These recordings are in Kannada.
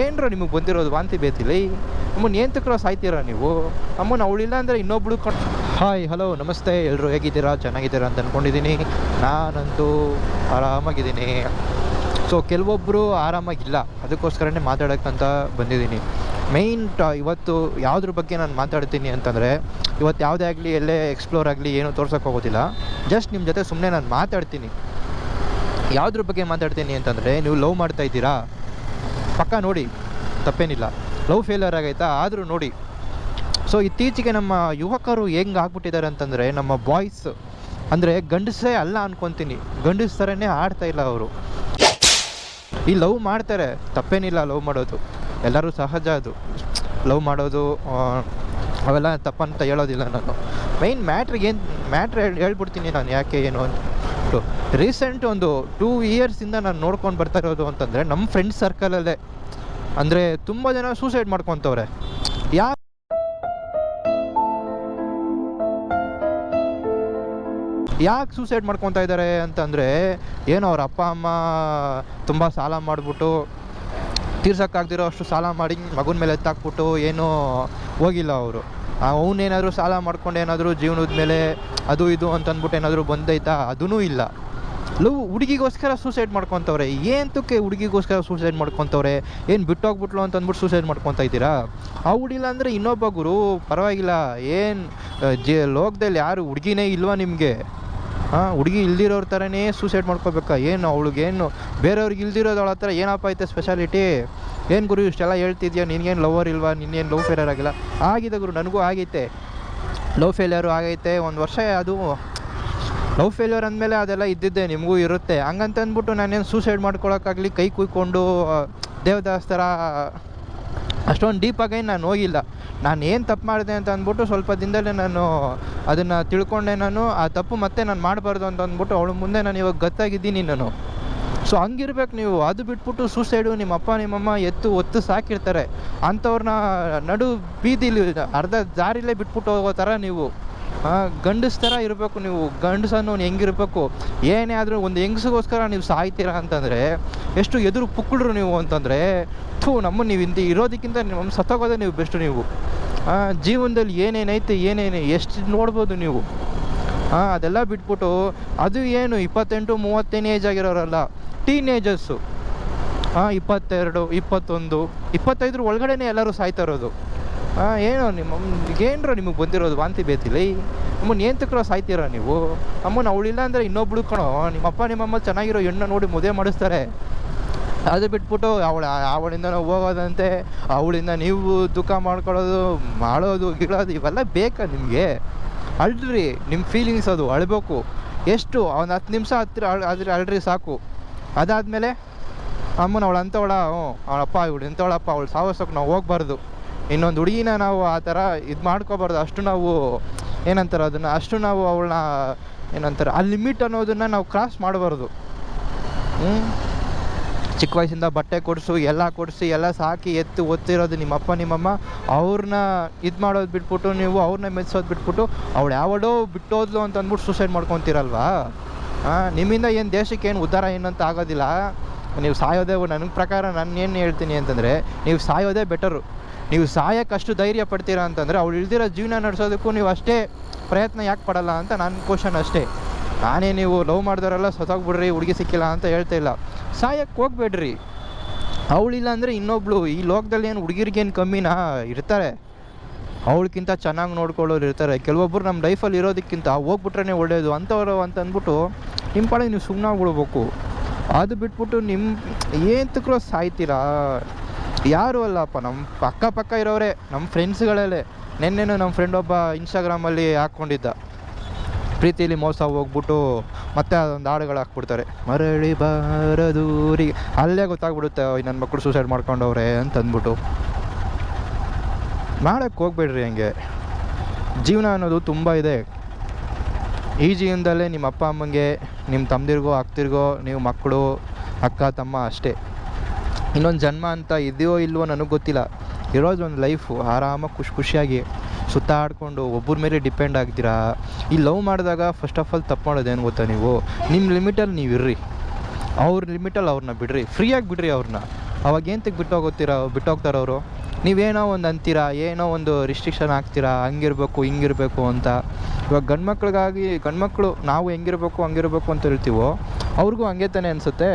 ಏನ್ರ ನಿಮಗೆ ಬಂದಿರೋದು ವಾಂತಿ ಬೇತಿಲ್ಲ ನಮ್ಮನ್ನು ಏನು ತಕ್ರ ಸಾಯ್ತೀರಾ ನೀವು? ಅಮ್ಮನ ಅವಳಿಲ್ಲ ಅಂದರೆ ಇನ್ನೊಬ್ಳು ಕಣ್ ಹಾಯ್ ಹಲೋ ನಮಸ್ತೆ. ಎಲ್ಲರೂ ಹೇಗಿದ್ದೀರಾ? ಚೆನ್ನಾಗಿದ್ದೀರಾ ಅಂತ ಅಂದ್ಕೊಂಡಿದ್ದೀನಿ ನಾನಂತೂ ಆರಾಮಾಗಿದ್ದೀನಿ. ಸೊ ಕೆಲವೊಬ್ಬರು ಆರಾಮಾಗಿಲ್ಲ. ಅದಕ್ಕೋಸ್ಕರನೇ ಮಾತಾಡೋಕ್ಕಂತ ಬಂದಿದ್ದೀನಿ. ಮೇಯ್ನ್ ಟ ಇವತ್ತು ಯಾವುದ್ರ ಬಗ್ಗೆ ನಾನು ಮಾತಾಡ್ತೀನಿ ಅಂತಂದರೆ, ಇವತ್ತು ಯಾವುದೇ ಆಗಲಿ, ಎಲ್ಲೇ ಎಕ್ಸ್ಪ್ಲೋರ್ ಆಗಲಿ ಏನೂ ತೋರ್ಸೋಕೆ ಹೋಗೋದಿಲ್ಲ. ಜಸ್ಟ್ ನಿಮ್ಮ ಜೊತೆ ಸುಮ್ಮನೆ ನಾನು ಮಾತಾಡ್ತೀನಿ. ಯಾವುದ್ರ ಬಗ್ಗೆ ಮಾತಾಡ್ತೀನಿ ಅಂತಂದರೆ, ನೀವು ಲವ್ ಮಾಡ್ತಾ ಇದ್ದೀರಾ? ಪಕ್ಕ ನೋಡಿ, ತಪ್ಪೇನಿಲ್ಲ. ಲವ್ ಫೇಲ್ಯೂರ್ ಆಗೈತಾ? ಆದರೂ ನೋಡಿ. ಸೊ ಇತ್ತೀಚೆಗೆ ನಮ್ಮ ಯುವಕರು ಹೆಂಗೆ ಆಗ್ಬಿಟ್ಟಿದ್ದಾರೆ ಅಂತಂದರೆ, ನಮ್ಮ ಬಾಯ್ಸ್ ಅಂದರೆ ಗಂಡಸೇ ಅಲ್ಲ ಅನ್ಕೊತೀನಿ. ಗಂಡಸ್ ಥರನೇ ಆಡ್ತಾ ಇಲ್ಲ ಅವರು. ಈ ಲವ್ ಮಾಡ್ತಾರೆ. ತಪ್ಪೇನಿಲ್ಲ ಲವ್ ಮಾಡೋದು. ಎಲ್ಲರೂ ಸಹಜ ಅದು. ಲವ್ ಮಾಡೋದು ಅವೆಲ್ಲ ತಪ್ಪಂತ ಹೇಳೋದಿಲ್ಲ ನಾನು. ಮೈನ್ ಮ್ಯಾಟ್ರಿಗೆ ಏನು ಮ್ಯಾಟ್ರ್ ಹೇಳಿ, ಹೇಳ್ಬಿಡ್ತೀನಿ ನಾನು ಯಾಕೆ, ಏನು ಅಂತ. ರೀಸೆಂಟ್ ಒಂದು ಟೂ ಇಯರ್ಸಿಂದ ನಾನು ನೋಡ್ಕೊಂಡು ಬರ್ತಾ ಇರೋದು ಅಂತಂದರೆ ನಮ್ಮ ಫ್ರೆಂಡ್ಸ್ ಸರ್ಕಲಲ್ಲೇ ಅಂದರೆ ತುಂಬ ಜನ ಸೂಸೈಡ್ ಮಾಡ್ಕೊತವ್ರೆ. ಯಾ ಯಾಕೆ ಸೂಸೈಡ್ ಮಾಡ್ಕೊತಾ ಇದ್ದಾರೆ ಅಂತಂದರೆ ಏನೋ ಅವ್ರ ಅಪ್ಪ, ಅಮ್ಮ ತುಂಬ ಸಾಲ ಮಾಡಿಬಿಟ್ಟು ತೀರ್ಸೋಕ್ಕಾಗ್ದಿರೋ ಅಷ್ಟು ಸಾಲ ಮಾಡಿ ಮಗನ ಮೇಲೆ ಎತ್ತಾಕ್ಬಿಟ್ಟು ಏನೂ ಹೋಗಿಲ್ಲ ಅವರು. ಅವನೇನಾದರೂ ಸಾಲ ಮಾಡ್ಕೊಂಡು ಏನಾದರೂ ಜೀವನದ ಮೇಲೆ ಅದು ಇದು ಅಂತ ಅಂದ್ಬಿಟ್ಟು ಏನಾದರೂ ಬಂದೈತಾ? ಅದೂ ಇಲ್ಲ. ಲವ್ ಹುಡುಗಿಗೋಸ್ಕರ ಸೂಸೈಡ್ ಮಾಡ್ಕೊತವ್ರೆ. ಏಂತಕ್ಕೆ ಹುಡುಗಿಗೋಸ್ಕರ ಸೂಸೈಡ್ ಮಾಡ್ಕೊತವ್ರೆ? ಏನು ಬಿಟ್ಟೋಗ್ಬಿಟ್ಲು ಅಂತ ಅಂದ್ಬಿಟ್ಟು ಸೂಸೈಡ್ ಮಾಡ್ಕೊತಾ ಇದ್ದೀರಾ? ಆ ಹುಡಿಲ್ಲ ಅಂದರೆ ಇನ್ನೊಬ್ಬ ಗುರು, ಪರವಾಗಿಲ್ಲ. ಏನು ಜೆ, ಲೋಕದಲ್ಲಿ ಯಾರು ಹುಡುಗಿನೇ ಇಲ್ವಾ ನಿಮಗೆ? ಹಾಂ ಹುಡುಗಿ ಇಲ್ದಿರೋರ ಥರನೇ ಸೂಸೈಡ್ ಮಾಡ್ಕೋಬೇಕಾ? ಏನು ಅವಳಿಗೇನು ಬೇರೆಯವ್ರಿಗೆ ಇಲ್ದಿರೋದು ಅವಳ ಹತ್ರ ಏನಪ್ಪ ಐತೆ ಸ್ಪೆಷಾಲಿಟಿ ಏನು ಗುರು, ಇಷ್ಟೆಲ್ಲ ಹೇಳ್ತಿದ್ಯಾ? ನಿನಗೇನು ಲವರ್ ಇಲ್ವಾ? ನಿನ್ನೇನು ಲವ್ ಫೇಲಿಯರ್ ಆಗಿಲ್ಲ? ಆಗಿದೆ ಗುರು, ನನಗೂ ಆಗೈತೆ. ಲವ್ ಫೇಲಿಯರು ಆಗೈತೆ. ಒಂದು ವರ್ಷ ಅದು ಲವ್ ಫೇಲ್ಯೂರ್ ಅಂದಮೇಲೆ ಅದೆಲ್ಲ ಇದ್ದಿದ್ದೆ ನಿಮಗೂ ಇರುತ್ತೆ. ಹಂಗಂತ ಅಂದ್ಬಿಟ್ಟು ನಾನೇನು ಸೂಸೈಡ್ ಮಾಡ್ಕೊಳಕ್ಕಾಗಲಿ ಕೈ ಕುಯ್ಕೊಂಡು ದೇವದಾಸ್ ಥರ ಅಷ್ಟೊಂದು ಡೀಪಾಗಿ ನಾನು ಹೋಗಿಲ್ಲ. ನಾನು ಏನು ತಪ್ಪು ಮಾಡಿದೆ ಅಂತ ಅಂದ್ಬಿಟ್ಟು ಸ್ವಲ್ಪ ದಿನದಲ್ಲೇ ನಾನು ಅದನ್ನು ತಿಳ್ಕೊಂಡೆ ನಾನು. ಆ ತಪ್ಪು ಮತ್ತೆ ನಾನು ಮಾಡಬಾರ್ದು ಅಂತ ಅಂದ್ಬಿಟ್ಟು ಅವಳ ಮುಂದೆ ನಾನು ಇವಾಗ ಗೊತ್ತಾಗಿದ್ದೀನಿ ನಾನು. ಸೊ ಹಂಗಿರ್ಬೇಕು ನೀವು. ಅದು ಬಿಟ್ಬಿಟ್ಟು ಸೂಸೈಡು ನಿಮ್ಮ ಅಪ್ಪ ನಿಮ್ಮಮ್ಮ ಎತ್ತು ಒತ್ತು ಸಾಕಿರ್ತಾರೆ. ಅಂಥವ್ರನ್ನ ನಡು ಬೀದಿಲಿ ಅರ್ಧ ದಾರಿಲೇ ಬಿಟ್ಬಿಟ್ಟು ಹೋಗೋ ಥರ ನೀವು ಗಂಡಸ್ ಥರ ಇರಬೇಕು ನೀವು. ಗಂಡಸನ್ನು ಹೆಂಗಿರ್ಬೇಕು? ಏನೇ ಆದರೂ ಒಂದು ಹೆಂಗಸಗೋಸ್ಕರ ನೀವು ಸಾಯ್ತೀರಾ ಅಂತಂದರೆ, ಎಷ್ಟು ಎದುರು ಪುಕ್ಕಳ್ರು ನೀವು ಅಂತಂದರೆ, ಥೂ, ನಮ್ಮ ನೀವು ಹಿಂದೆ ಇರೋದಕ್ಕಿಂತ ನಮ್ಮ ಸತ್ತೋಗೋದೇ ನೀವು ಬೆಸ್ಟ್ ನೀವು. ಜೀವನದಲ್ಲಿ ಏನೇನೈತೆ, ಏನೇನು, ಎಷ್ಟು ನೋಡ್ಬೋದು ನೀವು. ಹಾಂ ಅದೆಲ್ಲ ಬಿಟ್ಬಿಟ್ಟು, ಅದು ಏನು ಇಪ್ಪತ್ತೆಂಟು, ಮೂವತ್ತೇನು ಏಜ್ ಆಗಿರೋರಲ್ಲ ಟೀನೇಜರ್ಸು. ಹಾಂ ಇಪ್ಪತ್ತೆರಡು, ಇಪ್ಪತ್ತೊಂದು, ಇಪ್ಪತ್ತೈದರ ಒಳಗಡೆನೇ ಎಲ್ಲರೂ ಸಾಯ್ತಾ ಇರೋದು. ಹಾಂ ಏನು ನಿಮ್ಮ ಏನರೋ ನಿಮಗೆ ಬಂದಿರೋದು ವಾಂತಿ ಬೇತಿಲಿ? ಅಮ್ಮನ ಏನು ತಕ್ರೋ ಸಾಯ್ತೀರಾ ನೀವು? ಅಮ್ಮನ ಅವಳಿಲ್ಲ ಅಂದರೆ ಇನ್ನೊಬ್ಳು ಕಣೋ, ನಿಮ್ಮಪ್ಪ ನಿಮ್ಮಮ್ಮ ಚೆನ್ನಾಗಿರೋ ಹೆಣ್ಣು ನೋಡಿ ಮದುವೆ ಮಾಡಿಸ್ತಾರೆ. ಅದು ಬಿಟ್ಬಿಟ್ಟು ಅವಳ, ಅವಳಿಂದ ನಾವು ಹೋಗೋದಂತೆ, ಅವಳಿಂದ ನೀವು ದುಃಖ ಮಾಡ್ಕೊಳ್ಳೋದು, ಮಾಡೋದು ಗಿಡೋದು ಇವೆಲ್ಲ ಬೇಕಾ ನಿಮಗೆ? ಅಳ್ರಿ ನಿಮ್ಮ ಫೀಲಿಂಗ್ಸ್ ಅದು, ಅಳ್ಬೇಕು. ಎಷ್ಟು, ಒಂದು ಹತ್ತು ನಿಮಿಷ ಹತ್ತಿರ ಅಳ್ ಅದ್ರ ಅಳ್ರಿ ಸಾಕು. ಅದಾದಮೇಲೆ ಅಮ್ಮನ ಅವಳು ಅಂಥವಳ, ಹ್ಞೂ ಅವಳಪ್ಪ ಇವಳು ಇಂಥವಳಪ್ಪ ಅವಳು ಸಾವಸಕ್ಕೆ ನಾವು ಹೋಗ್ಬಾರ್ದು. ಇನ್ನೊಂದು ಹುಡುಗಿನ ನಾವು ಆ ಥರ ಇದು ಮಾಡ್ಕೋಬಾರ್ದು. ಅಷ್ಟು ನಾವು, ಏನಂತಾರೆ ಅದನ್ನು, ಅಷ್ಟು ನಾವು ಅವಳನ್ನ, ಏನಂತಾರೆ, ಆ ಲಿಮಿಟ್ ಅನ್ನೋದನ್ನು ನಾವು ಕ್ರಾಸ್ ಮಾಡಬಾರ್ದು. ಹ್ಞೂ? ಚಿಕ್ಕ ವಯಸ್ಸಿಂದ ಬಟ್ಟೆ ಕೊಡಿಸು, ಎಲ್ಲ ಕೊಡಿಸಿ, ಎಲ್ಲ ಸಾಕಿ, ಎತ್ತು, ಒತ್ತಿರೋದು ನಿಮ್ಮ ಅಪ್ಪ ನಿಮ್ಮಮ್ಮ, ಅವ್ರನ್ನ ಇದು ಮಾಡೋದು ಬಿಟ್ಬಿಟ್ಟು, ನೀವು ಅವ್ರನ್ನ ಮೆಚ್ಚೋದು ಬಿಟ್ಬಿಟ್ಟು, ಅವಳು ಯಾವಡೋ ಬಿಟ್ಟೋದ್ಲು ಅಂತ ಅಂದ್ಬಿಟ್ಟು ಸೂಸೈಡ್ ಮಾಡ್ಕೊತೀರಲ್ವಾ? ಹಾಂ ನಿಮ್ಮಿಂದ ಏನು ದೇಶಕ್ಕೆ ಏನು ಉದ್ಧಾರ ಏನಂತ ಆಗೋದಿಲ್ಲ ನೀವು ಸಾಯೋದೇ ನನ್ನ ಪ್ರಕಾರ ನಾನು ಏನು ಹೇಳ್ತೀನಿ ಅಂತಂದರೆ, ನೀವು ಸಾಯೋದೇ ಬೆಟರು ನೀವು ಸಾಯೋಕ್ಕಷ್ಟು ಧೈರ್ಯ ಪಡ್ತೀರಾ ಅಂತಂದರೆ, ಅವ್ಳು ಇಳ್ದಿರೋ ಜೀವನ ನಡೆಸೋದಕ್ಕೂ ನೀವು ಅಷ್ಟೇ ಪ್ರಯತ್ನ ಯಾಕೆ ಪಡಲ್ಲ ಅಂತ ನನ್ನ ಕ್ವಶನ್ ಅಷ್ಟೇ. ನಾನೇ ನೀವು ಲವ್ ಮಾಡಿದವರೆಲ್ಲ ಸತೋಗ್ಬಿಡ್ರಿ ಹುಡುಗಿ ಸಿಕ್ಕಿಲ್ಲ ಅಂತ ಹೇಳ್ತಾ ಇಲ್ಲ. ಸಾಯಕ್ಕೆ ಹೋಗ್ಬೇಡ್ರಿ. ಅವಳಿಲ್ಲ ಅಂದರೆ ಇನ್ನೊಬ್ಳು ಈ ಲೋಕದಲ್ಲಿ ಏನು ಹುಡುಗಿರಿಗೇನು ಕಮ್ಮಿನಾ? ಇರ್ತಾರೆ. ಅವಳಕ್ಕಿಂತ ಚೆನ್ನಾಗಿ ನೋಡ್ಕೊಳ್ಳೋರು ಇರ್ತಾರೆ. ಕೆಲವೊಬ್ಬರು ನಮ್ಮ ಲೈಫಲ್ಲಿ ಇರೋದಕ್ಕಿಂತ ಹೋಗ್ಬಿಟ್ರೆ ಒಳ್ಳೆಯದು ಅಂಥವ್ರು ಅಂತ ಅಂದ್ಬಿಟ್ಟು ನಿಮ್ಮ ಪಾಡಿಗೆ ನೀವು ಸುಮ್ಮನೆ ಆಗ್ಬಿಡ್ಬೇಕು. ಅದು ಬಿಟ್ಬಿಟ್ಟು ನಿಮ್ಮ ಏನು ಸಾಯ್ತೀರಾ? ಯಾರು ಅಲ್ಲಪ್ಪ ನಮ್ಮ ಅಕ್ಕಪಕ್ಕ ಇರೋರೆ ನಮ್ಮ ಫ್ರೆಂಡ್ಸ್ಗಳಲ್ಲೇ ನಿನ್ನೆನೂ ನಮ್ಮ ಫ್ರೆಂಡ್ ಒಬ್ಬ ಇನ್ಸ್ಟಾಗ್ರಾಮಲ್ಲಿ ಹಾಕ್ಕೊಂಡಿದ್ದ ಪ್ರೀತಿಲಿ ಮೋಸ ಹೋಗ್ಬಿಟ್ಟು ಮತ್ತೆ ಅದೊಂದು ಹಾಡುಗಳು ಹಾಕ್ಬಿಡ್ತಾರೆ. ಮರಳಿ ಬಾರದೂರಿಗೆ, ಅಲ್ಲೇ ಗೊತ್ತಾಗ್ಬಿಡುತ್ತೆ ನನ್ನ ಮಕ್ಕಳು ಸೂಸೈಡ್ ಮಾಡ್ಕೊಂಡವ್ರೆ ಅಂತ ಅಂದ್ಬಿಟ್ಟು ಮಾಡಕ್ಕೆ ಹೋಗ್ಬೇಡ್ರಿ ಹಂಗೆ. ಜೀವನ ಅನ್ನೋದು ತುಂಬ ಇದೆ. ಈ ಜೀವನದಲ್ಲೇ ನಿಮ್ಮ ಅಪ್ಪ ಅಮ್ಮಂಗೆ, ನಿಮ್ಮ ತಮ್ಮದಿರ್ಗೋ ಅಕ್ತಿರ್ಗೋ ನೀವು ಮಕ್ಕಳು, ಅಕ್ಕ, ತಮ್ಮ ಅಷ್ಟೇ. ಇನ್ನೊಂದು ಜನ್ಮ ಅಂತ ಇದೆಯೋ ಇಲ್ವೋ ನನಗೆ ಗೊತ್ತಿಲ್ಲ. ಇರೋದು ಒಂದು ಲೈಫು ಆರಾಮಾಗಿ ಖುಷಿ ಖುಷಿಯಾಗಿ ಸುತ್ತಾಡ್ಕೊಂಡು ಒಬ್ಬರ ಮೇಲೆ ಡಿಪೆಂಡ್ ಆಗ್ತೀರಾ? ಈ ಲವ್ ಮಾಡಿದಾಗ ಫಸ್ಟ್ ಆಫ್ ಆಲ್ ತಪ್ಪು ಮಾಡೋದೇನು ಗೊತ್ತಾ ನೀವು? ನಿಮ್ಮ ಲಿಮಿಟಲ್ಲಿ ನೀವು ಇರ್ರಿ. ಅವ್ರ ಲಿಮಿಟಲ್ಲಿ ಅವ್ರನ್ನ ಬಿಡ್ರಿ. ಫ್ರೀಯಾಗಿ ಬಿಡ್ರಿ ಅವ್ರನ್ನ. ಅವಾಗ ಏನು ತೆಗೆ ಬಿಟ್ಟೋಗೋಗ್ತೀರಾ ಬಿಟ್ಟೋಗ್ತಾರೆ ಅವರು. ನೀವೇನೋ ಒಂದು ಅಂತೀರಾ? ಏನೋ ಒಂದು ರಿಸ್ಟ್ರಿಕ್ಷನ್ ಹಾಕ್ತೀರಾ? ಹಂಗಿರ್ಬೇಕು, ಹಿಂಗಿರ್ಬೇಕು ಅಂತ. ಇವಾಗ ಗಂಡು ಮಕ್ಳಿಗಾಗಿ ಗಂಡು ಮಕ್ಕಳು ನಾವು ಹೆಂಗಿರ್ಬೇಕು, ಹಂಗಿರ್ಬೇಕು ಅಂತ ಹೇಳ್ತೀವೋ, ಅವ್ರಿಗೂ ಹಂಗೆ ತಾನೇ ಅನಿಸುತ್ತೆ.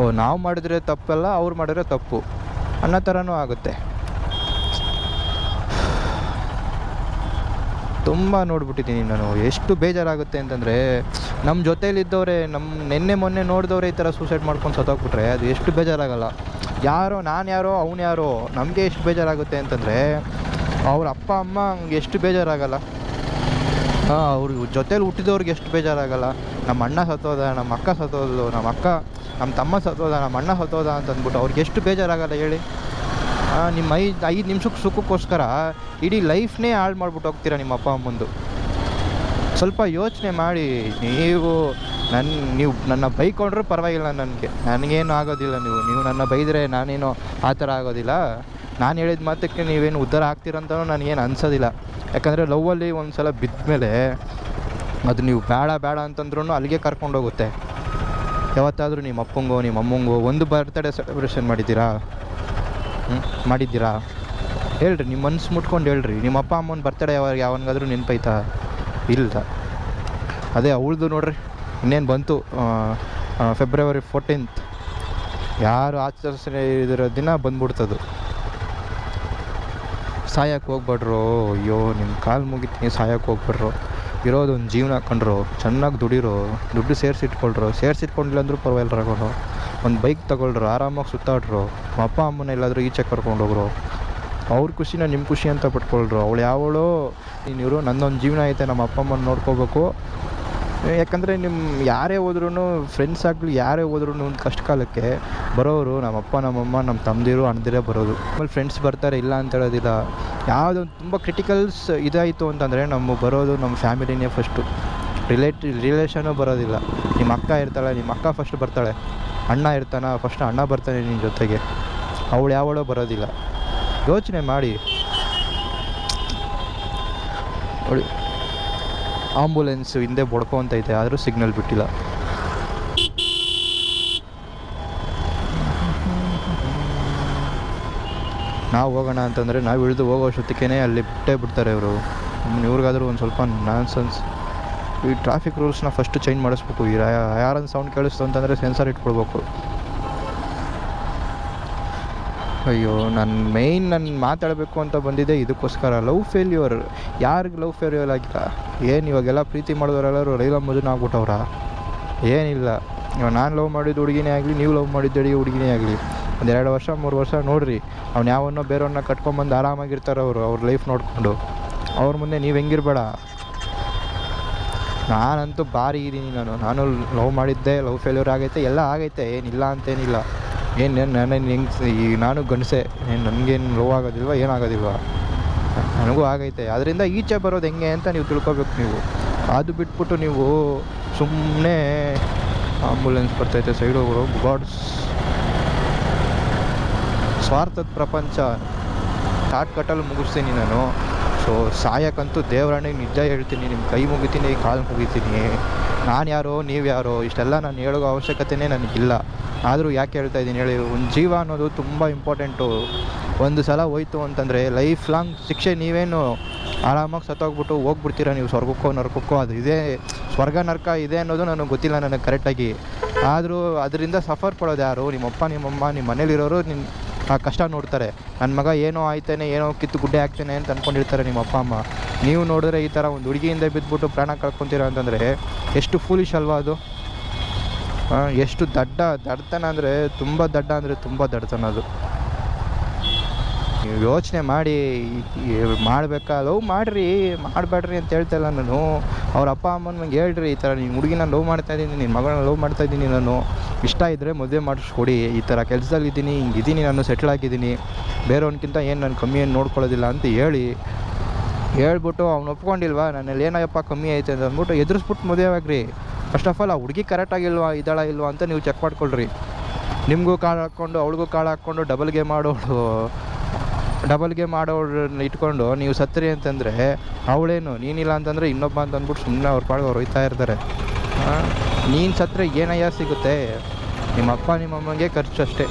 ಓ, ನಾವು ಮಾಡಿದ್ರೆ ತಪ್ಪಲ್ಲ, ಅವ್ರು ಮಾಡಿದ್ರೆ ತಪ್ಪು. ಅನ್ನೋ ಥರನೂ ಆಗುತ್ತೆ. ತುಂಬ ನೋಡ್ಬಿಟ್ಟಿದ್ದೀನಿ ನಾನು. ಎಷ್ಟು ಬೇಜಾರಾಗುತ್ತೆ ಅಂತಂದರೆ ನಮ್ಮ ಜೊತೇಲಿದ್ದವರೇ ನಮ್ಮ ನಿನ್ನೆ ಮೊನ್ನೆ ನೋಡಿದವರೇ ಈ ಥರ ಸೂಸೈಡ್ ಮಾಡ್ಕೊಂಡು ಸತ್ತೋಗ್ಬಿಟ್ರೆ, ಅದು ಎಷ್ಟು ಬೇಜಾರಾಗಲ್ಲ. ಯಾರೋ, ನಾನು ಯಾರೋ, ಅವನು ಯಾರೋ, ನಮಗೆ ಎಷ್ಟು ಬೇಜಾರಾಗುತ್ತೆ ಅಂತಂದರೆ, ಅವ್ರ ಅಪ್ಪ, ಅಮ್ಮ ಎಷ್ಟು ಬೇಜಾರಾಗಲ್ಲ. ಹಾಂ, ಅವ್ರ ಜೊತೇಲಿ ಹುಟ್ಟಿದವ್ರಿಗೆ ಎಷ್ಟು ಬೇಜಾರಾಗಲ್ಲ. ನಮ್ಮ ಅಣ್ಣ ಸತ್ತೋದ, ನಮ್ಮ ಅಕ್ಕ ಸತ್ತೋದ್ಲು ನಮ್ಮ ಅಕ್ಕ, ನಮ್ಮ ತಮ್ಮ ಸತ್ತೋದ, ನಮ್ಮ ಅಣ್ಣ ಸತ್ತೋದ ಅಂತ ಅಂದ್ಬಿಟ್ಟು ಅವ್ರಿಗೆ ಎಷ್ಟು ಬೇಜಾರಾಗಲ್ಲ ಹೇಳಿ. ನಿಮ್ಮ ಐದು ಐದು ನಿಮಿಷಕ್ಕೆ ಸುಖಕ್ಕೋಸ್ಕರ ಇಡೀ ಲೈಫ್ನೇ ಹಾಳು ಮಾಡ್ಬಿಟ್ಟು ಹೋಗ್ತೀರಾ ನಿಮ್ಮ ಅಪ್ಪ, ಅಮ್ಮಂದು. ಸ್ವಲ್ಪ ಯೋಚನೆ ಮಾಡಿ, ನೀವು ನನ್ನ ನೀವು ನನ್ನ ಬೈಕೊಂಡ್ರೂ ಪರವಾಗಿಲ್ಲ ನನಗೆ. ನನಗೇನು ಆಗೋದಿಲ್ಲ ನೀವು. ನೀವು ನನ್ನ ಬೈದರೆ ನಾನೇನು ಆ ಥರ ಆಗೋದಿಲ್ಲ. ನಾನು ಹೇಳಿದ ಮಾತಕ್ಕೆ ನೀವೇನು ಉದ್ಧಾರ ಆಗ್ತೀರಂತನೂ ನನಗೇನು ಅನ್ಸೋದಿಲ್ಲ. ಯಾಕಂದರೆ ಲವ್ವಲ್ಲಿ ಒಂದು ಸಲ ಬಿದ್ದ ಮೇಲೆ ಅದು ನೀವು ಬೇಡ ಬೇಡ ಅಂತಂದ್ರೂ ಅಲ್ಲಿಗೆ ಕರ್ಕೊಂಡೋಗುತ್ತೆ. ಯಾವತ್ತಾದರೂ ನಿಮ್ಮ ಅಪ್ಪಂಗೋ, ನಿಮ್ಮ ಅಮ್ಮಂಗೋ ಒಂದು ಬರ್ತಡೇ ಸೆಲೆಬ್ರೇಷನ್ ಮಾಡಿದ್ದೀರಾ? ಹ್ಞೂ ಮಾಡಿದ್ದೀರಾ? ಹೇಳ್ರಿ ನಿಮ್ಮ ಮನ್ಸು ಮುಟ್ಕೊಂಡು ಹೇಳ್ರಿ. ನಿಮ್ಮ ಅಪ್ಪ, ಅಮ್ಮನ ಬರ್ತಡೇ ಯಾವಾಗ, ಯಾವನಿಗಾದ್ರೂ ನೆನಪೈತಾ? ಇಲ್ಲ. ಅದೇ ಅವಳ್ದು ನೋಡ್ರಿ. ಇನ್ನೇನು ಬಂತು? ಫೆಬ್ರವರಿ ಫೋರ್ಟೀನ್ತ್ ಯಾರು ಆಚರಿಸದೇ ಇದಿರೋ ದಿನ ಬಂದ್ಬಿಡ್ತದು. ಸಾಯಕ್ಕೆ ಹೋಗ್ಬೇಡ್ರು? ಅಯ್ಯೋ ನಿಮ್ಮ ಕಾಲು ಮುಗಿತು, ನೀವು ಸಾಯಕ್ಕೆ ಹೋಗ್ಬೇಡ್ರು? ಇರೋದು ಒಂದು ಜೀವನ ಹಾಕೊಂಡ್ರು ಚೆನ್ನಾಗಿ ದುಡಿರೋ? ದುಡ್ಡು ಸೇರಿಸಿಟ್ಕೊಳ್ರು? ಸೇರಿಸಿಟ್ಕೊಂಡಿಲ್ಲ ಅಂದರೂ ಪರವಾಗಿಲ್ಲ ರಗೋರು ಒಂದು ಬೈಕ್ ತಗೊಳ್ರು, ಆರಾಮಾಗಿ ಸುತ್ತಾಡ್ರು. ಅಪ್ಪ, ಅಮ್ಮನ ಎಲ್ಲಾದರೂ ಈಚೆ ಕರ್ಕೊಂಡು ಹೋಗ್ರು? ಅವ್ರ ಖುಷಿನ ನಿಮ್ಮ ಖುಷಿ ಅಂತ ಪಟ್ಕೊಳ್ರು. ಅವಳು ಯಾವಳು? ನೀನು ಇವರು ನನ್ನೊಂದು ಜೀವನ ಐತೆ, ನಮ್ಮ ಅಪ್ಪ, ಅಮ್ಮನ ನೋಡ್ಕೋಬೇಕು. ಯಾಕಂದರೆ ನಿಮ್ಮ ಯಾರೇ ಹೋದ್ರೂ ಫ್ರೆಂಡ್ಸ್ ಆಗಲಿ, ಯಾರೇ ಹೋದ್ರೂ ಒಂದು ಕಷ್ಟ ಕಾಲಕ್ಕೆ ಬರೋರು ನಮ್ಮಪ್ಪ ನಮ್ಮಮ್ಮ ನಮ್ಮ ತಮ್ಮದಿರು ಅಣ್ಣದಿರೇ ಬರೋದು. ಆಮೇಲೆ ಫ್ರೆಂಡ್ಸ್ ಬರ್ತಾರೆ, ಇಲ್ಲ ಅಂತ ಹೇಳೋದಿಲ್ಲ. ಯಾವುದೊಂದು ತುಂಬ ಕ್ರಿಟಿಕಲ್ಸ್ ಇದಾಯಿತು ಅಂತಂದರೆ ನಮ್ಮ ಬರೋದು ನಮ್ಮ ಫ್ಯಾಮಿಲಿನೇ ಫಸ್ಟು ರಿಲೇಟಿ ರಿಲೇಷನು ಬರೋದಿಲ್ಲ. ನಿಮ್ಮ ಅಕ್ಕ ಇರ್ತಾಳೆ ನಿಮ್ಮ ಅಕ್ಕ ಫಸ್ಟ್ ಬರ್ತಾಳೆ. ಅಣ್ಣ ಇರ್ತಾನ ಫಸ್ಟ್ ಅಣ್ಣ ಬರ್ತಾನೆ ನಿನ್ನ ಜೊತೆಗೆ. ಅವಳು ಯಾವಳೋ ಬರೋದಿಲ್ಲ. ಯೋಚನೆ ಮಾಡಿ. ನೋಡಿ ಆಂಬುಲೆನ್ಸ್ ಹಿಂದೆ ಬಡ್ಕೊಂತೈತೆ, ಆದರೂ ಸಿಗ್ನಲ್ ಬಿಟ್ಟಿಲ್ಲ. ನಾವು ಹೋಗೋಣ ಅಂತಂದರೆ ನಾವು ಇಳಿದು ಹೋಗೋ ಅಷ್ಟೊತ್ತಿಗೆ ಅಲ್ಲಿ ಬಿಟ್ಟೇ ಬಿಡ್ತಾರೆ ಇವರು. ಇವ್ರಿಗಾದರೂ ಒಂದು ಸ್ವಲ್ಪ ನಾನ್ಸೆನ್ಸ್ ಈ ಟ್ರಾಫಿಕ್ ರೂಲ್ಸ್ನ ಫಸ್ಟ್ ಚೇಂಜ್ ಮಾಡಿಸ್ಬೇಕು. ಈ ಯಾರನ್ನು ಸೌಂಡ್ ಕೇಳಿಸ್ತು ಅಂತಂದರೆ ಸೆನ್ಸರ್ ಇಟ್ಕೊಳ್ಬೇಕು. ಅಯ್ಯೋ ನನ್ನ ಮೇಯ್ನ್ ನಾನು ಮಾತಾಡಬೇಕು ಅಂತ ಬಂದಿದ್ದೆ ಇದಕ್ಕೋಸ್ಕರ ಲವ್ ಫೇಲ್ಯೂರ್ ಯಾರಿಗೆ ಲವ್ ಫೇಲ್ಯೂರ್ ಆಗಿಲ್ಲ? ಏನು ಇವಾಗೆಲ್ಲ ಪ್ರೀತಿ ಮಾಡಿದವರೆಲ್ಲರೂ ರೈಲ ಮದುವೆ ಆಗ್ಬಿಟ್ಟವ್ರ? ಏನಿಲ್ಲ. ಇವಾಗ ನಾನು ಲವ್ ಮಾಡಿದ ಹುಡುಗಿನೇ ಆಗಲಿ, ನೀವು ಲವ್ ಮಾಡಿದ್ದ ಹುಡುಗಿನೇ ಆಗಲಿ. ಒಂದು ಎರಡು ವರ್ಷ, ಮೂರು ವರ್ಷ ನೋಡಿರಿ. ಅವ್ನು ಯಾವನ್ನೋ ಬೇರೆಯವ್ರನ್ನ ಕಟ್ಕೊಂಬಂದು ಆರಾಮಾಗಿರ್ತಾರೆ ಅವರು, ಅವ್ರ ಲೈಫ್ ನೋಡಿಕೊಂಡು. ಅವ್ರ ಮುಂದೆ ನೀವು ಹೆಂಗಿರ್ಬೇಡ. ನಾನಂತೂ ಭಾರಿ ಇದ್ದೀನಿ ನಾನು. ನಾನು ಲವ್ ಮಾಡಿದ್ದೆ ಲವ್ ಫೇಲ್ಯೂರ್ ಆಗೈತೆ, ಎಲ್ಲ ಆಗೈತೆ. ಏನಿಲ್ಲ ಅಂತೇನಿಲ್ಲ. ಏನು ನನ್ನ ಹೆಂಗೆ ಈ ನಾನು ಗಂಡಸೆ, ಏನು ನನಗೇನು ಲೋ ಆಗೋದಿಲ್ವ ಏನಾಗೋದಿಲ್ವ ನನಗೂ ಆಗೈತೆ. ಅದರಿಂದ ಈಚೆ ಬರೋದು ಹೆಂಗೆ ಅಂತ ನೀವು ತಿಳ್ಕೊಬೇಕು ನೀವು. ಅದು ಬಿಟ್ಬಿಟ್ಟು ನೀವು ಸುಮ್ಮನೆ ಆಂಬುಲೆನ್ಸ್ ಬರ್ತೈತೆ, ಸೈಡ್ ಹೋಗೋರು ಗಾಡ್ಸ್ ಸ್ವಾರ್ಥದ ಪ್ರಪಂಚ. ಶಾರ್ಟ್ಕಟ್ಟಲ್ಲಿ ಮುಗಿಸ್ತೀನಿ ನಾನು. ಸೊ ಸಾಯಕ್ಕಂತೂ ದೇವರಾಣಿಗೆ ನಿಜ ಹೇಳ್ತೀನಿ ನಿಮ್ಮ ಕೈ ಮುಗಿತೀನಿ, ಕಾಲು ಮುಗಿತೀನಿ. ನಾನು ಯಾರೋ, ನೀವು ಯಾರೋ, ಇಷ್ಟೆಲ್ಲ ನಾನು ಹೇಳೋ ಅವಶ್ಯಕತೆನೇ ನನಗಿಲ್ಲ. ಆದರೂ ಯಾಕೆ ಹೇಳ್ತಾ ಇದ್ದೀನಿ ಹೇಳಿ, ಒಂದು ಜೀವ ಅನ್ನೋದು ತುಂಬ ಇಂಪಾರ್ಟೆಂಟು ಒಂದು ಸಲ ಹೋಯ್ತು ಅಂತಂದರೆ ಲೈಫ್ ಲಾಂಗ್ ಶಿಕ್ಷೆ ನೀವೇನು ಆರಾಮಾಗಿ ಸತ್ತೋಗ್ಬಿಟ್ಟು ಹೋಗ್ಬಿಡ್ತೀರ ನೀವು ಸ್ವರ್ಗಕ್ಕೋ, ನರಕಕ್ಕೋ? ಅದು ಇದೇ ಸ್ವರ್ಗ, ನರಕ ಇದೆ ಅನ್ನೋದು ನನಗೆ ಗೊತ್ತಿಲ್ಲ ನನಗೆ ಕರೆಕ್ಟಾಗಿ ಆದರೂ ಅದರಿಂದ ಸಫರ್ ಪಡೋದು ಯಾರು? ನಿಮ್ಮಪ್ಪ, ನಿಮ್ಮಮ್ಮ ನಿಮ್ಮ ಮನೇಲಿರೋರು ನಿನ್ನ ಆ ಕಷ್ಟ ನೋಡ್ತಾರೆ. ನನ್ನ ಮಗ ಏನೋ ಆಯ್ತಾನೆ, ಏನೋ ಕಿತ್ತು ಗುಡ್ಡೆ ಆಗ್ತಾನೆ ಅಂತ ಅಂದ್ಕೊಂಡಿರ್ತಾರೆ ನಿಮ್ಮ ಅಪ್ಪ, ಅಮ್ಮ. ನೀವು ನೋಡಿದ್ರೆ ಈ ಥರ ಒಂದು ಹುಡುಗಿಯಿಂದ ಬಿದ್ದುಬಿಟ್ಟು ಪ್ರಾಣ ಕಳ್ಕೊತೀರ ಅಂತಂದರೆ ಎಷ್ಟು ಫೂಲಿಶ್ ಅಲ್ವಾ ಅದು? ಎಷ್ಟು ದಡ್ಡ ದಡ್ತನ ಅಂದರೆ ತುಂಬ ದಡ್ಡ ಅಂದರೆ ತುಂಬ ದಡ್ತನ ಅದು. ನೀವು ಯೋಚನೆ ಮಾಡಿ ಮಾಡಬೇಕಾ? ಲವ್ ಮಾಡಿರಿ, ಮಾಡಬೇಡ್ರಿ ಅಂತ ಹೇಳ್ತಾ ಇಲ್ಲ ನಾನು. ಅವ್ರ ಅಪ್ಪ ಅಮ್ಮನ ಮಂಗೆ ಹೇಳ್ರಿ, ಈ ಥರ ನೀನು ಹುಡುಗಿನ ಲವ್ ಮಾಡ್ತಾ ಇದ್ದೀನಿ ನಿನ್ನ ಮಗಳನ್ನ ಲವ್ ಮಾಡ್ತಾ ಇದ್ದೀನಿ ನಾನು. ಇಷ್ಟ ಇದ್ದರೆ ಮದುವೆ ಮಾಡಿಸ್ಕೊಡಿ, ಈ ಥರ ಕೆಲಸದಲ್ಲಿದ್ದೀನಿ ಹಿಂಗಿದ್ದೀನಿ ನಾನು ಸೆಟ್ಲ್ ಆಗಿದ್ದೀನಿ. ಬೇರೆಯವ್ನಿಗಿಂತ ಏನು ನಾನು ಕಮ್ಮಿ ಏನು ನೋಡ್ಕೊಳ್ಳೋದಿಲ್ಲ ಅಂತ ಹೇಳಿ, ಹೇಳ್ಬಿಟ್ಟು ಅವ್ನು ಒಪ್ಕೊಂಡಿಲ್ವಾ? ನನ್ನಲ್ಲಿ ಏನಯ್ಯಪ್ಪ ಕಮ್ಮಿ ಐತೆ ಅಂತ ಅಂದ್ಬಿಟ್ಟು ಎದುರಿಸ್ಬಿಟ್ಟು ಮದುವೆ ಆಗ್ರಿ. ಫಸ್ಟ್ ಆಫ್ ಆಲ್ ಆ ಹುಡುಗಿ ಕರೆಕ್ಟಾಗಿಲ್ವಾ ಇದ್ದಾಳ ಇಲ್ವಾ ಅಂತ ನೀವು ಚೆಕ್ ಮಾಡ್ಕೊಳ್ರಿ. ನಿಮಗೂ ಕಾಳು ಹಾಕ್ಕೊಂಡು, ಅವಳಿಗೂ ಕಾಳು ಹಾಕ್ಕೊಂಡು ಡಬಲ್ ಗೇಮ್ ಮಾಡೋಳು ಡಬಲ್ ಗೇಮ್ ಮಾಡೋಳನ್ನ ಇಟ್ಕೊಂಡು ನೀವು ಸತ್ತರಿ ಅಂತಂದರೆ ಅವಳೇನು, ನೀನಿಲ್ಲ ಅಂತಂದರೆ ಇನ್ನೊಬ್ಬ ಅಂತ ಅಂದ್ಬಿಟ್ಟು ಸುಮ್ಮನೆ ಅವ್ರ ಪಾಡ್ಗೆ ಅವ್ರು ಹೋಯ್ತಾ ಇರ್ತಾರೆ. ನೀನು ಸತ್ತರೆ ಏನಯ್ಯ ಸಿಗುತ್ತೆ? ನಿಮ್ಮ ಅಪ್ಪ ನಿಮ್ಮ ಅಮ್ಮಂಗೆ ಖರ್ಚು ಅಷ್ಟೇ,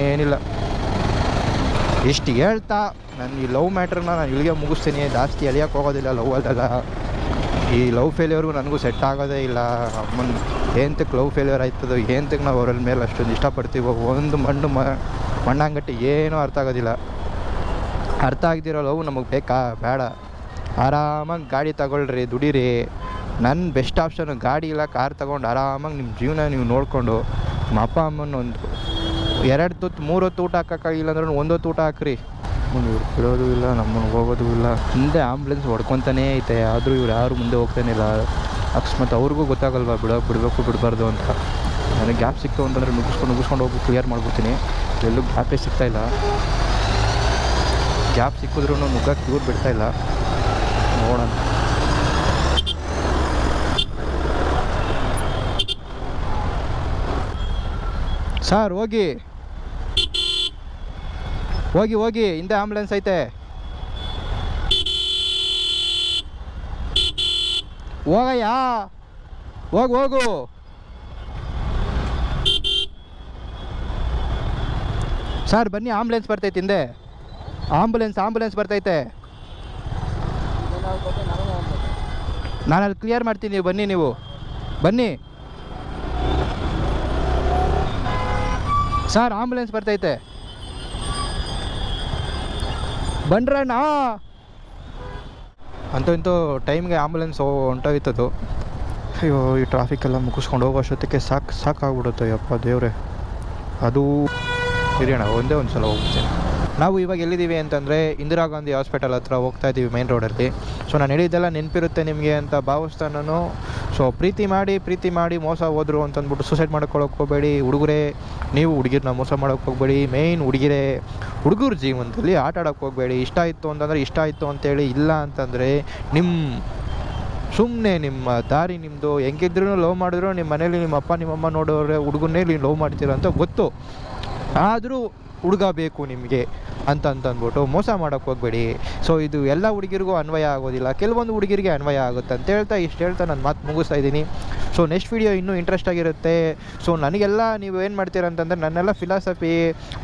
ಏನಿಲ್ಲ. ಎಷ್ಟು ಹೇಳ್ತಾ ನಾನು ಈ ಲವ್ ಮ್ಯಾಟ್ರನ್ನ ನಾನು ಇಲ್ಲಿಗೆ ಮುಗಿಸ್ತೀನಿ, ಜಾಸ್ತಿ ಎಳಿಯೋಕ್ಕೆ ಹೋಗೋದಿಲ್ಲ ಲವ್ ಅಲ್ಲೆಲ್ಲ ಈ ಲವ್ ಫೇಲ್ಯೂರ್ಗೂ ನನಗೂ ಸೆಟ್ ಆಗೋದೇ ಇಲ್ಲ. ಅಮ್ಮನ ಏಂತಕ್ಕೆ ಲವ್ ಫೇಲ್ಯೂರ್ ಆಯ್ತದೋ ಏಂತಕ್ಕೆ ನಾವು ಅವ್ರ ಮೇಲೆ ಅಷ್ಟೊಂದು ಇಷ್ಟಪಡ್ತೀವೋ, ಒಂದು ಮಣ್ಣು ಮಣ್ಣಂಗಟ್ಟಿ ಏನೂ ಅರ್ಥ ಆಗೋದಿಲ್ಲ. ಅರ್ಥ ಆಗದಿರೋ ಲವ್ ನಮಗೆ ಬೇಕಾ? ಬೇಡ. ಆರಾಮಾಗಿ ಗಾಡಿ ತಗೊಳ್ರಿ ದುಡೀರಿ. ನನ್ನ ಬೆಸ್ಟ್ ಆಪ್ಷನು ಗಾಡಿ ಇಲ್ಲ ಕಾರ್ ತಗೊಂಡು ಆರಾಮಾಗಿ ನಿಮ್ಮ ಜೀವನ ನೀವು ನೋಡಿಕೊಂಡು ನಿಮ್ಮ ಅಪ್ಪ ಅಮ್ಮನ ಒಂದು ಎರಡು ತುತ್ತು ಮೂರು ಹೊತ್ತು ಊಟ ಹಾಕೋಕ್ಕಾಗಿಲ್ಲ ಅಂದ್ರೆ ಒಂದೊತ್ತು ಊಟ ಹಾಕ್ರಿ. ಇವ್ರು ಬಿಡೋದು ಇಲ್ಲ ನಮ್ಮನ್ನು ಹೋಗೋದು ಇಲ್ಲ. ಹಿಂದೆ ಆಂಬ್ಯುಲೆನ್ಸ್ ಹೊಡ್ಕೊತಾನೇ ಐತೆ ಆದರೂ ಇವ್ರು ಯಾರು ಮುಂದೆ ಹೋಗ್ತಾನಿಲ್ಲ ಅಕಸ್ಮಾತ್ ಅವ್ರಿಗೂ ಗೊತ್ತಾಗಲ್ವಾ ಬಿಡೋ ಬಿಡಬೇಕು ಬಿಡಬಾರ್ದು ಅಂತ. ನನಗೆ ಗ್ಯಾಪ್ ಸಿಕ್ತು ಅಂತಂದರೆ ನುಗ್ಗಿಸ್ಕೊಂಡು ನುಗ್ಗಿಸ್ಕೊಂಡು ಹೋಗಿ ಕ್ಲಿಯರ್ ಮಾಡ್ಬಿಡ್ತೀನಿ. ಎಲ್ಲೂ ಗ್ಯಾಪೇ ಸಿಗ್ತಾ ಗ್ಯಾಪ್ ಸಿಕ್ಕಿದ್ರೂ ನುಗ್ಗಕ್ಕೆ ಇವ್ರು ಬಿಡ್ತಾ ಇಲ್ಲ. ನೋಡೋಣ. ಸರ್, ಹೋಗಿ. ಹೋಗಿ ಹೋಗಿ. ಹಿಂದೆ ಆಂಬುಲೆನ್ಸ್ ಐತೆ. ಹೋಗಯ್ಯ. ಹೋಗು ಹೋಗು. ಸರ್, ಬನ್ನಿ ಆಂಬುಲೆನ್ಸ್ ಬರ್ತೈತೆ ಹಿಂದೆ. ಆಂಬುಲೆನ್ಸ್ ಆಂಬುಲೆನ್ಸ್ ಬರ್ತೈತೆ. ನಾನು ಅಲ್ಲಿ ಕ್ಲಿಯರ್ ಮಾಡ್ತೀನಿ ಬನ್ನಿ ನೀವು. ಬನ್ನಿ. ಸರ್ ಆಂಬುಲೆನ್ಸ್ ಬರ್ತೈತೆ. ಬಂಡ್ರಣ್ಣ ಅಂತೂ ಇಂತೂ ಟೈಮ್ಗೆ ಆಂಬುಲೆನ್ಸ್ ಹೊಂಟೋಯ್ತದು. ಅಯ್ಯೋ, ಈ ಟ್ರಾಫಿಕ್ ಎಲ್ಲ ಮುಗಿಸ್ಕೊಂಡು ಹೋಗೋ ಅಷ್ಟೊತ್ತಿಗೆ ಸಾಕು ಸಾಕಾಗ್ಬಿಡುತ್ತೆ ಯಪ್ಪ ದೇವ್ರೆ. ಅದು ಇರೋಣ ಒಂದೇ ಒಂದು ಸಲ ಹೋಗ್ತೀನಿ. ನಾವು ಇವಾಗ ಎಲ್ಲಿದ್ದೀವಿ ಅಂತಂದರೆ ಇಂದಿರಾ ಗಾಂಧಿ ಹಾಸ್ಪಿಟಲ್ ಹತ್ರ ಹೋಗ್ತಾ ಇದ್ದೀವಿ ಮೈನ್ ರೋಡಲ್ಲಿ ಸೊ ನಾನು ಹೇಳಿದ್ದೆಲ್ಲ ನೆನಪಿರುತ್ತೆ ನಿಮಗೆ ಅಂತ ಭಾವಿಸ್ತಾ ನಾನು ಸೊ ಪ್ರೀತಿ ಮಾಡಿ ಪ್ರೀತಿ ಮಾಡಿ ಮೋಸ ಹೋದರು ಅಂತಂದ್ಬಿಟ್ಟು ಸೂಸೈಡ್ ಮಾಡ್ಕೊಳ್ಳೋಕೆ ಹೋಗಬೇಡಿ. ಹುಡುಗರೇ, ನೀವು ಹುಡುಗಿರನ್ನ ಮೋಸ ಮಾಡೋಕ್ಕೆ ಹೋಗಬೇಡಿ. ಮೇಯ್ನ್ ಹುಡುಗಿರೇ, ಹುಡುಗರ ಜೀವನದಲ್ಲಿ ಆಟ ಆಡೋಕೆ ಹೋಗಬೇಡಿ. ಇಷ್ಟ ಇತ್ತು ಅಂತಂದರೆ ಇಷ್ಟ ಆಯಿತು ಅಂತೇಳಿ ಇಲ್ಲ ಅಂತಂದರೆ ನಿಮ್ಮ ಸುಮ್ಮನೆ ನಿಮ್ಮ ದಾರಿ ನಿಮ್ಮದು ಹೆಂಗಿದ್ರೂ ಲವ್ ಮಾಡಿದ್ರು ನಿಮ್ಮ ಮನೇಲಿ ನಿಮ್ಮ ಅಪ್ಪ ನಿಮ್ಮಮ್ಮ ನೋಡೋರೆ ಹುಡುಗನ್ನೇ ನೀವು ಲವ್ ಮಾಡ್ತೀರ ಅಂತ ಗೊತ್ತು. ಆದರೂ ಹುಡುಗ ಬೇಕು ನಿಮಗೆ ಅಂತ ಅಂತಂದ್ಬಿಟ್ಟು ಮೋಸ ಮಾಡೋಕ್ಕೆ ಹೋಗಬೇಡಿ. ಸೊ ಇದು ಎಲ್ಲ ಹುಡುಗಿರಿಗೂ ಅನ್ವಯ ಆಗೋದಿಲ್ಲ. ಕೆಲವೊಂದು ಹುಡುಗಿರಿಗೆ ಅನ್ವಯ ಆಗುತ್ತೆ. ಅಂತ ಹೇಳ್ತಾ, ಇಷ್ಟು ಹೇಳ್ತಾ ನಾನು ಮಾತು ಮುಗಿಸ್ತಾ ಇದ್ದೀನಿ. ಸೊ ನೆಕ್ಸ್ಟ್ ವೀಡಿಯೋ ಇನ್ನೂ ಇಂಟ್ರೆಸ್ಟ್ ಆಗಿರುತ್ತೆ. ಸೊ ನನಗೆಲ್ಲ ನೀವು ಏನು ಮಾಡ್ತೀರ ಅಂತಂದರೆ ನನ್ನೆಲ್ಲ ಫಿಲಾಸಫಿ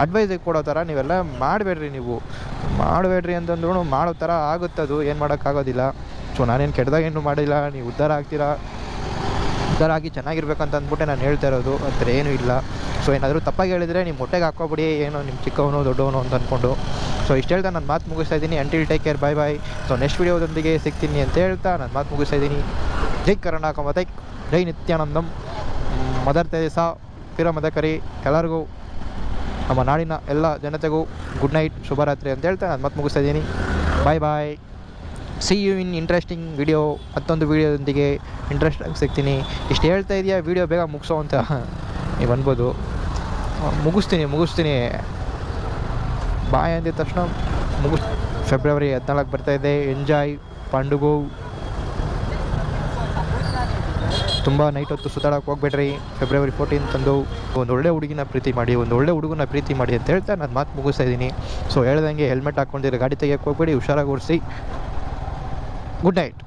ಅಡ್ವೈಸ್ ಕೊಡೋ ಥರ ನೀವೆಲ್ಲ ಮಾಡಬೇಡ್ರಿ ನೀವು. ಮಾಡಬೇಡ್ರಿ ಅಂತಂದ್ರೂ ಮಾಡೋ ಥರ ಆಗುತ್ತದು. ಏನು ಮಾಡೋಕ್ಕಾಗೋದಿಲ್ಲ ಸೊ ನಾನೇನು ಕೆಟ್ಟದಾಗೇನು ಮಾಡಿಲ್ಲ. ನೀವು ಉದ್ಧಾರ ಆಗ್ತೀರಾ? ಉದ್ಧಾರ ಆಗಿ ಅಂತ ಅಂದ್ಬಿಟ್ಟು ನಾನು ಹೇಳ್ತಾ ಇರೋದು. ಆ ಥರ ಏನೂ ಇಲ್ಲ. ಸೊ ಏನಾದರೂ ತಪ್ಪಾಗಿ ಹೇಳಿದರೆ ನಿಮ್ಮ ಹೊಟ್ಟೆಗೆ ಹಾಕೋಬಿಡಿ ಏನೋ ನಿಮ್ಮ ಚಿಕ್ಕವನು, ದೊಡ್ಡವನು ಅಂತ ಅಂದ್ಕೊಂಡು ಸೊ ಇಷ್ಟು ಹೇಳ್ತಾ ನಾನು ಮಾತು ಮುಗಿಸ್ತಾ ಇದ್ದೀನಿ. Until take care bye bye so next ವೀಡಿಯೋದೊಂದಿಗೆ ಸಿಗ್ತೀನಿ ಅಂತ ಹೇಳ್ತಾ ನಾನು ಮಾತು ಮುಗಿಸ್ತಾ ಇದ್ದೀನಿ. ಜೈ ಕರ್ನಾಟಕ ಮತೈ. ಜೈ ನಿತ್ಯಾನಂದಂ. ಮದರ್ ತೆರೇಸಾ ಪಿರ ಮದಕರಿ ಎಲ್ಲರಿಗೂ ನಮ್ಮ ನಾಡಿನ ಎಲ್ಲ ಜನತೆಗೂ ಗುಡ್ ನೈಟ್ ಶುಭರಾತ್ರಿ ಅಂತ ಹೇಳ್ತಾ ನಾನು ಮತ್ತೆ ಮುಗಿಸ್ತಾ ಇದ್ದೀನಿ. Bye bye see you in interesting video ಮತ್ತೊಂದು ವೀಡಿಯೋದೊಂದಿಗೆ ಇಂಟ್ರೆಸ್ಟ್ ಸಿಗ್ತೀನಿ. ಇಷ್ಟು ಹೇಳ್ತಾ ಇದೆಯಾ? ವೀಡಿಯೋ ಬೇಗ ಮುಗಿಸೋ ಅಂತ. ನೀವು ಅನ್ಬೋದು ಮುಗಿಸ್ತೀನಿ ಮುಗಿಸ್ತೀನಿ. ಬಾಯ್ ಅಂದಿದ ತಕ್ಷಣ ಮುಗಿಸ್ ಫೆಬ್ರವರಿ ಹದಿನಾಲ್ಕು ಬರ್ತಾಯಿದೆ ಎಂಜಾಯ್ ಪಂಡುಗು ತುಂಬ ನೈಟ್ ಹೊತ್ತು ಸುತ್ತಾಡೋಕೆ ಹೋಗ್ಬೇಡ್ರಿ. ಫೆಬ್ರವರಿ ಫೋರ್ಟೀನ್ ತಂದು ಒಂದು ಒಳ್ಳೆ ಹುಡುಗಿನ ಪ್ರೀತಿ ಮಾಡಿ, ಒಂದು ಒಳ್ಳೆ ಹುಡುಗನ ಪ್ರೀತಿ ಮಾಡಿ ಅಂತ ಹೇಳ್ತಾ ನಾನು ಮಾತು ಮುಗಿಸ್ತಾ ಇದ್ದೀನಿ ಸೊ ಹೇಳ್ದಂಗೆ ಹೆಲ್ಮೆಟ್ ಹಾಕ್ಕೊಂಡಿರೋ ಗಾಡಿ ತೆಗಿಯೋಕೆ ಹೋಗ್ಬೇಡಿ, ಹುಷಾರಾಗಿ ಓಡಿಸಿ. Good night